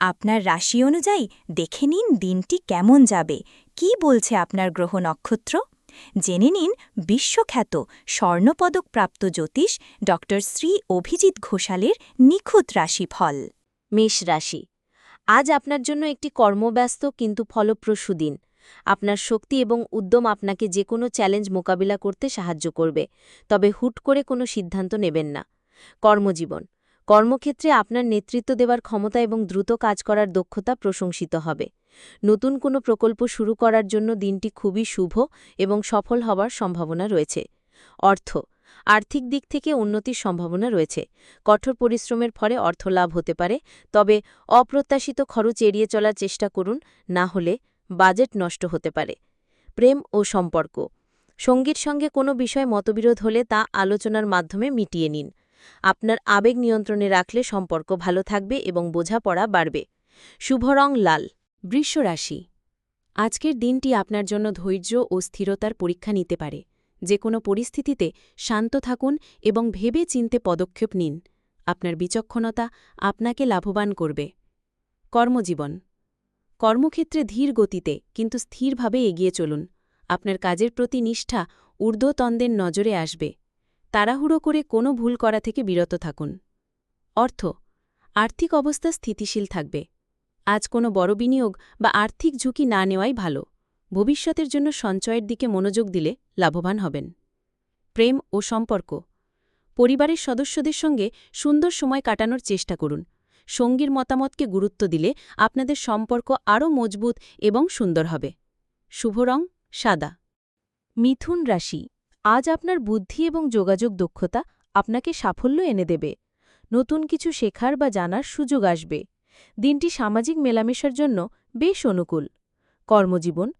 আপনার রাশি অনুযায়ী দেখে নিন দিনটি কেমন যাবে। কি বলছে আপনার গ্রহ নক্ষত্র? জেনে নিন বিশ্বখ্যাত স্বর্ণপদকপ্রাপ্ত জ্যোতিষ ড শ্রী অভিজিৎ ঘোষালের নিখুঁত রাশিফল। মেষ রাশি। আজ আপনার জন্য একটি কর্মব্যস্ত কিন্তু ফলপ্রসূ দিন। আপনার শক্তি এবং উদ্যম আপনাকে যে কোনো চ্যালেঞ্জ মোকাবিলা করতে সাহায্য করবে, তবে হুট করে কোনো সিদ্ধান্ত নেবেন না। কর্মজীবন। কর্মক্ষেত্রে আপনার নেতৃত্ব দেওয়ার ক্ষমতা এবং দ্রুত কাজ করার দক্ষতা প্রশংসিত হবে। নতুন কোনো প্রকল্প শুরু করার জন্য দিনটি খুবই শুভ এবং সফল হওয়ার সম্ভাবনা রয়েছে। অর্থ, আর্থিক দিক থেকে উন্নতির সম্ভাবনা রয়েছে। কঠোর পরিশ্রমের ফলে অর্থ লাভ হতে পারে, তবে অপ্রত্যাশিত খরচ এড়িয়ে চলার চেষ্টা করুন, না হলে বাজেট নষ্ট হতে পারে। প্রেম ও সম্পর্ক, সঙ্গীর সঙ্গে কোনো বিষয় মতবিরোধ হলে তা আলোচনার মাধ্যমে মিটিয়ে নিন। আপনার আবেগ নিয়ন্ত্রণে রাখলে সম্পর্ক ভালো থাকবে এবং বোঝাপড়া বাড়বে। শুভ রং লাল। বৃষরাশি। আজকের দিনটি আপনার জন্য ধৈর্য ও স্থিরতার পরীক্ষা নিতে পারে। যে কোনো পরিস্থিতিতে শান্ত থাকুন এবং ভেবে চিনতে পদক্ষেপ নিন। আপনার বিচক্ষণতা আপনাকে লাভবান করবে। কর্মজীবন। কর্মক্ষেত্রে ধীর গতিতে কিন্তু স্থিরভাবে এগিয়ে চলুন। আপনার কাজের প্রতি নিষ্ঠা ঊর্ধ্বতন্দের নজরে আসবে। তাড়াহুড়ো করে কোনো ভুল করা থেকে বিরত থাকুন। অর্থ, আর্থিক অবস্থা স্থিতিশীল থাকবে। আজ কোনো বড় বিনিয়োগ বা আর্থিক ঝুঁকি না নেওয়াই ভালো। ভবিষ্যতের জন্য সঞ্চয়ের দিকে মনোযোগ দিলে লাভবান হবেন। প্রেম ও সম্পর্ক, পরিবারের সদস্যদের সঙ্গে সুন্দর সময় কাটানোর চেষ্টা করুন। সঙ্গীর মতামতকে গুরুত্ব দিলে আপনাদের সম্পর্ক আরও মজবুত এবং সুন্দর হবে। শুভ রং, সাদা। মিথুন রাশি। আজ আপনার বুদ্ধি এবং যোগাযোগ দক্ষতা আপনাকে সাফল্য এনে দেবে। নতুন কিছু শেখার বা জানার সুযোগ আসবে। দিনটি সামাজিক মেলামেশার জন্য বেশ অনুকূল। কর্মজীবন।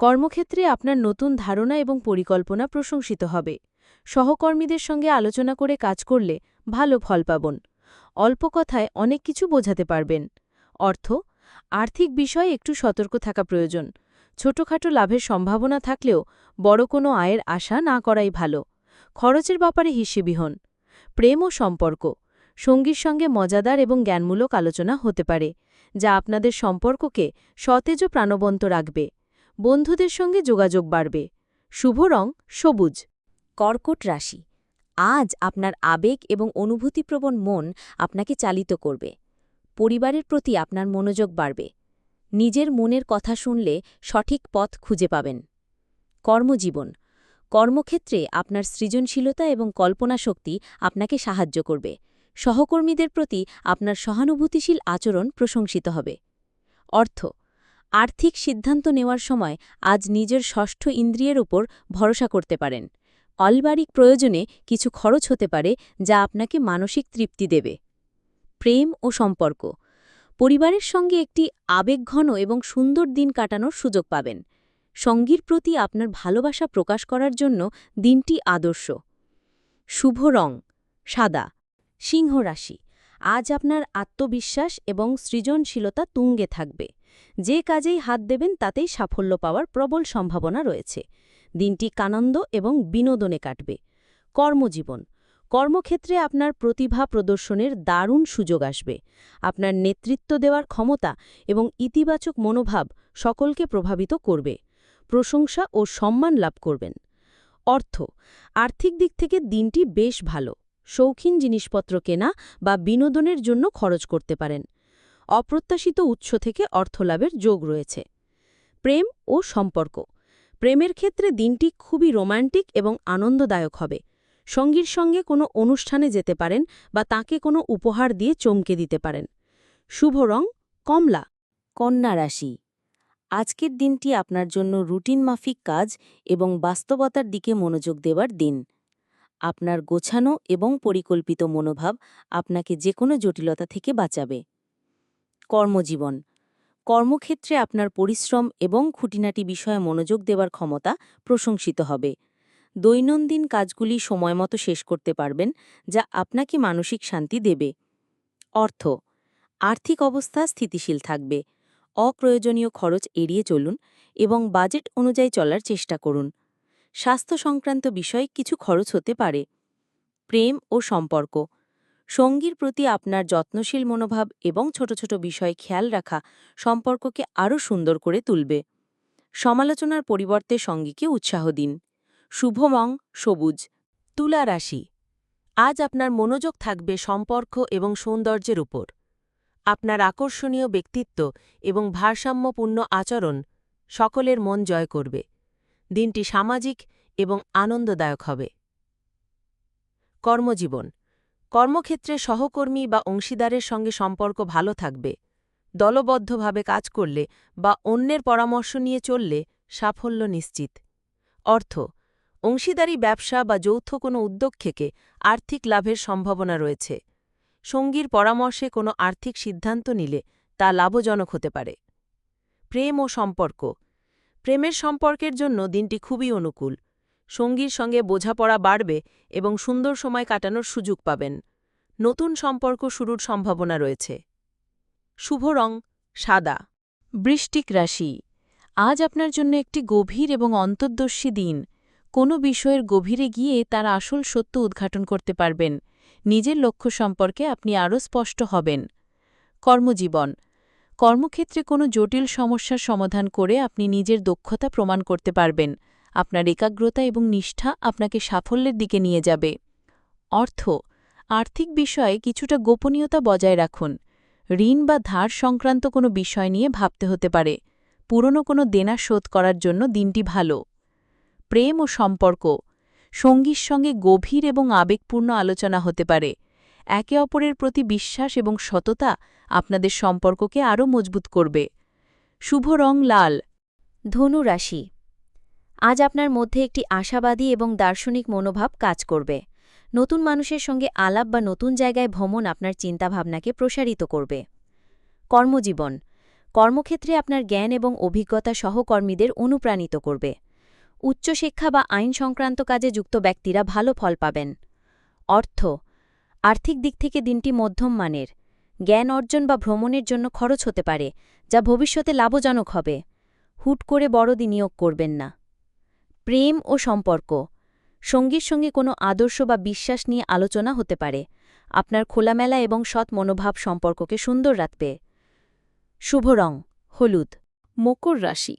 কর্মক্ষেত্রে আপনার নতুন ধারণা এবং পরিকল্পনা প্রশংসিত হবে। সহকর্মীদের সঙ্গে আলোচনা করে কাজ করলে ভালো ফল পাবন। অল্প কথায় অনেক কিছু বোঝাতে পারবেন। অর্থ। আর্থিক বিষয়ে একটু সতর্ক থাকা প্রয়োজন। ছোটখাটো লাভের সম্ভাবনা থাকলেও বড় কোনো আয়ের আশা না করাই ভালো। খরচের ব্যাপারে হিসেবি হন। প্রেম ও সম্পর্ক। সঙ্গীর সঙ্গে মজাদার এবং জ্ঞানমূলক আলোচনা হতে পারে, যা আপনাদের সম্পর্ককে সতেজ ও প্রাণবন্ত রাখবে। বন্ধুদের সঙ্গে যোগাযোগ বাড়বে। শুভ রং, সবুজ। কর্কট রাশি। আজ আপনার আবেগ এবং অনুভূতিপ্রবণ মন আপনাকে চালিত করবে। পরিবারের প্রতি আপনার মনোযোগ বাড়বে। নিজের মনের কথা শুনলে সঠিক পথ খুঁজে পাবেন। কর্মজীবন। কর্মক্ষেত্রে আপনার সৃজনশীলতা এবং কল্পনাশক্তি আপনাকে সাহায্য করবে। সহকর্মীদের প্রতি আপনার সহানুভূতিশীল আচরণ প্রশংসিত হবে। অর্থ। আর্থিক সিদ্ধান্ত নেওয়ার সময় আজ নিজের ষষ্ঠ ইন্দ্রিয়ের উপর ভরসা করতে পারেন। অলবারিক প্রয়োজনে কিছু খরচ হতে পারে যা আপনাকে মানসিক তৃপ্তি দেবে। প্রেম ও সম্পর্ক। পরিবারের সঙ্গে একটি আবেগঘন এবং সুন্দর দিন কাটানোর সুযোগ পাবেন। সঙ্গীর প্রতি আপনার ভালোবাসা প্রকাশ করার জন্য দিনটি আদর্শ। শুভ রং, সাদা, সিংহ রাশি। আজ আপনার আত্মবিশ্বাস এবং সৃজনশীলতা তুঙ্গে থাকবে। যে কাজেই হাত দেবেন তাতেই সাফল্য পাওয়ার প্রবল সম্ভাবনা রয়েছে। দিনটি কানন্দ এবং বিনোদনে কাটবে। কর্মজীবন কর্মক্ষেত্রে আপনার প্রতিভা প্রদর্শনের দারুণ সুযোগ আসবে। আপনার নেতৃত্ব দেওয়ার ক্ষমতা এবং ইতিবাচক মনোভাব সকলকে প্রভাবিত করবে। প্রশংসা ও সম্মান লাভ করবেন। অর্থ, আর্থিক দিক থেকে দিনটি বেশ ভালো। শৌখিন জিনিসপত্র কেনা বা বিনোদনের জন্য খরচ করতে পারেন। অপ্রত্যাশিত উৎস থেকে অর্থলাভের যোগ রয়েছে। প্রেম ও সম্পর্ক, প্রেমের ক্ষেত্রে দিনটি খুবই রোমান্টিক এবং আনন্দদায়ক হবে। সঙ্গীর সঙ্গে কোনো অনুষ্ঠানে যেতে পারেন বা তাকে কোনো উপহার দিয়ে চমকে দিতে পারেন। শুভ রং, কমলা। কন্যা রাশি। আজকের দিনটি আপনার জন্য রুটিন মাফিক কাজ এবং বাস্তবতার দিকে মনোযোগ দেওয়ার দিন। আপনার গোছানো এবং পরিকল্পিত মনোভাব আপনাকে যে কোনো জটিলতা থেকে বাঁচাবে। কর্মজীবন। কর্মক্ষেত্রে আপনার পরিশ্রম এবং খুঁটিনাটি বিষয়ে মনোযোগ দেওয়ার ক্ষমতা প্রশংসিত হবে। দৈনন্দিন কাজগুলি সময়মতো শেষ করতে পারবেন, যা আপনাকে মানসিক শান্তি দেবে। অর্থ, আর্থিক অবস্থা স্থিতিশীল থাকবে। অপ্রয়োজনীয় খরচ এড়িয়ে চলুন এবং বাজেট অনুযায়ী চলার চেষ্টা করুন। স্বাস্থ্য সংক্রান্ত বিষয়ে কিছু খরচ হতে পারে। প্রেম ও সম্পর্ক, সঙ্গীর প্রতি আপনার যত্নশীল মনোভাব এবং ছোট ছোট বিষয়ে খেয়াল রাখা সম্পর্ককে আরও সুন্দর করে তুলবে। সমালোচনার পরিবর্তে সঙ্গীকে উৎসাহ দিন। শুভমং সবুজ, তুলা রাশি। আজ আপনার মনোযোগ থাকবে সম্পর্ক এবং সৌন্দর্যের উপর। আপনার আকর্ষণীয় ব্যক্তিত্ব এবং ভারসাম্যপূর্ণ আচরণ সকলের মন জয় করবে। দিনটি সামাজিক এবং আনন্দদায়ক হবে। কর্মজীবন। কর্মক্ষেত্রে সহকর্মী বা অংশীদারের সঙ্গে সম্পর্ক ভালো থাকবে। দলবদ্ধভাবে কাজ করলে বা অন্যের পরামর্শ নিয়ে চললে সাফল্য নিশ্চিত। অর্থ। অংশীদারি ব্যবসা বা যৌথ কোনো উদ্যোগ থেকে আর্থিক লাভের সম্ভাবনা রয়েছে। সঙ্গীর পরামর্শে কোনো আর্থিক সিদ্ধান্ত নিলে তা লাভজনক হতে পারে। প্রেম ও সম্পর্ক। প্রেমের সম্পর্কের জন্য দিনটি খুবই অনুকূল। সঙ্গীর সঙ্গে বোঝাপড়া বাড়বে এবং সুন্দর সময় কাটানোর সুযোগ পাবেন। নতুন সম্পর্ক শুরুর সম্ভাবনা রয়েছে। শুভ রং, সাদা। বৃষ্টিক রাশি। আজ আপনার জন্য একটি গভীর এবং অন্তর্দর্শী দিন। কোনো বিষয়ের গভীরে গিয়ে তার আসল সত্য উদ্ঘাটন করতে পারবেন। নিজের লক্ষ্য সম্পর্কে আপনি আরও স্পষ্ট হবেন। কর্মজীবন। কর্মক্ষেত্রে কোনো জটিল সমস্যার সমাধান করে আপনি নিজের দক্ষতা প্রমাণ করতে পারবেন। আপনার একাগ্রতা এবং নিষ্ঠা আপনাকে সাফল্যের দিকে নিয়ে যাবে। অর্থ। আর্থিক বিষয়ে কিছুটা গোপনীয়তা বজায় রাখুন। ঋণ বা ধার সংক্রান্ত কোনো বিষয় নিয়ে ভাবতে হতে পারে। পুরনো কোনো দেনা শোধ করার জন্য দিনটি ভালো। প্রেম ও সম্পর্ক, সঙ্গীর সঙ্গে গভীর এবং আবেগপূর্ণ আলোচনা হতে পারে। একে অপরের প্রতি বিশ্বাস এবং সততা আপনাদের সম্পর্ককে আরও মজবুত করবে। শুভ রং লাল। ধনু রাশি। আজ আপনার মধ্যে একটি আশাবাদী এবং দার্শনিক মনোভাব কাজ করবে। নতুন মানুষের সঙ্গে আলাপ বা নতুন জায়গায় ভ্রমণ আপনার চিন্তাভাবনাকে প্রসারিত করবে। কর্মজীবন। কর্মক্ষেত্রে আপনার জ্ঞান এবং অভিজ্ঞতা সহকর্মীদের অনুপ্রাণিত করবে। উচ্চশিক্ষা বা আইন সংক্রান্ত কাজে যুক্ত ব্যক্তিরা ভালো ফল পাবেন। অর্থ, আর্থিক দিক থেকে দিনটি মধ্যম মানের। জ্ঞান অর্জন বা ভ্রমণের জন্য খরচ হতে পারে, যা ভবিষ্যতে লাভজনক হবে। হুট করে বড় বিনিয়োগ করবেন না। প্রেম ও সম্পর্ক, সঙ্গীর সঙ্গে কোনো আদর্শ বা বিশ্বাস নিয়ে আলোচনা হতে পারে। আপনার খোলামেলা এবং সৎ মনোভাব সম্পর্ককে সুন্দর রাখবে। শুভ রং, হলুদ। মকর রাশি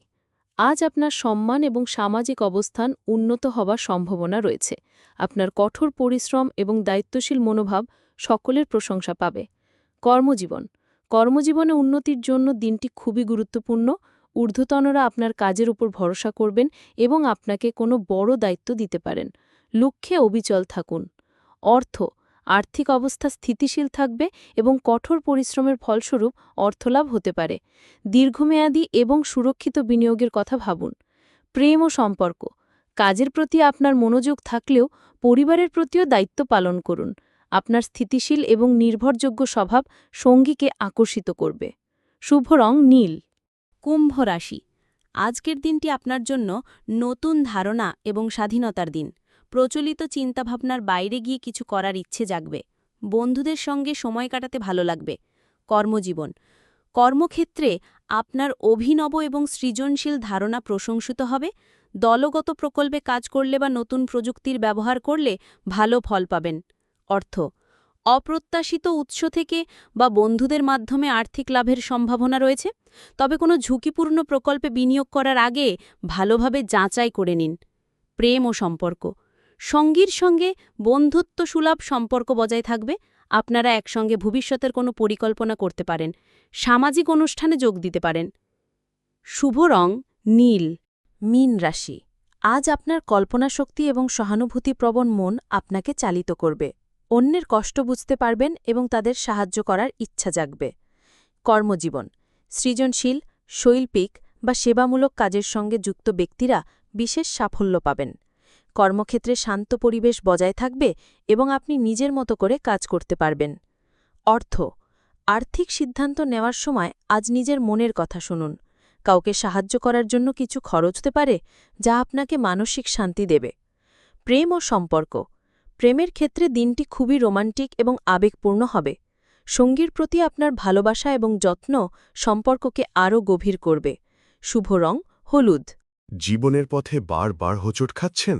আজ আপনার সম্মান এবং সামাজিক অবস্থান উন্নত হবার সম্ভাবনা রয়েছে। আপনার কঠোর পরিশ্রম এবং দায়িত্বশীল মনোভাব সকলের প্রশংসা পাবে। কর্মজীবন। কর্মজীবনে উন্নতির জন্য দিনটি খুবই গুরুত্বপূর্ণ। ঊর্ধ্বতনরা আপনার কাজের উপর ভরসা করবেন এবং আপনাকে কোনো বড় দায়িত্ব দিতে পারেন। লক্ষ্যে অবিচল থাকুন। অর্থ। আর্থিক অবস্থা স্থিতিশীল থাকবে এবং কঠোর পরিশ্রমের ফলস্বরূপ অর্থলাভ হতে পারে। দীর্ঘমেয়াদী এবং সুরক্ষিত বিনিয়োগের কথা ভাবুন। প্রেম ও সম্পর্ক। কাজের প্রতি আপনার মনোযোগ থাকলেও পরিবারের প্রতিও দায়িত্ব পালন করুন। আপনার স্থিতিশীল এবং নির্ভরযোগ্য স্বভাব সঙ্গীকে আকর্ষিত করবে। শুভ রং নীল। কুম্ভ রাশি। আজকের দিনটি আপনার জন্য নতুন ধারণা এবং স্বাধীনতার দিন। প্রচলিত চিন্তাভাবনার বাইরে গিয়ে কিছু করার ইচ্ছে জাগবে। বন্ধুদের সঙ্গে সময় কাটাতে ভালো লাগবে। কর্মজীবন। কর্মক্ষেত্রে আপনার অভিনব এবং সৃজনশীল ধারণা প্রশংসিত হবে। দলগত প্রকল্পে কাজ করলে বা নতুন প্রযুক্তির ব্যবহার করলে ভালো ফল পাবেন। অর্থ। অপ্রত্যাশিত উৎস থেকে বা বন্ধুদের মাধ্যমে আর্থিক লাভের সম্ভাবনা রয়েছে। তবে কোনো ঝুঁকিপূর্ণ প্রকল্পে বিনিয়োগ করার আগে ভালোভাবে যাচাই করে নিন। প্রেম ও সম্পর্ক। সঙ্গীর সঙ্গে বন্ধুত্ব সুলভ সম্পর্ক বজায় থাকবে। আপনারা একসঙ্গে ভবিষ্যতের কোনো পরিকল্পনা করতে পারেন। সামাজিক অনুষ্ঠানে যোগ দিতে পারেন। শুভ রং, নীল, মীন রাশি। আজ আপনার কল্পনাশক্তি এবং সহানুভূতিপ্রবণ মন আপনাকে চালিত করবে। অন্যের কষ্ট বুঝতে পারবেন এবং তাদের সাহায্য করার ইচ্ছা জাগবে। কর্মজীবন। সৃজনশীল, শৈল্পিক বা সেবামূলক কাজের সঙ্গে যুক্ত ব্যক্তিরা বিশেষ সাফল্য পাবেন। কর্মক্ষেত্রে শান্ত পরিবেশ বজায় থাকবে এবং আপনি নিজের মতো করে কাজ করতে পারবেন। অর্থ, আর্থিক সিদ্ধান্ত নেওয়ার সময় আজ নিজের মনের কথা শুনুন। কাউকে সাহায্য করার জন্য কিছু খরচ হতে পারে যা আপনাকে মানসিক শান্তি দেবে। প্রেম ও সম্পর্ক, প্রেমের ক্ষেত্রে দিনটি খুবই রোমান্টিক এবং আবেগপূর্ণ হবে। সঙ্গীর প্রতি আপনার ভালোবাসা এবং যত্ন সম্পর্ককে আরও গভীর করবে। শুভ রং, হলুদ। জীবনের পথে বারবার হোঁচট খাচ্ছেন?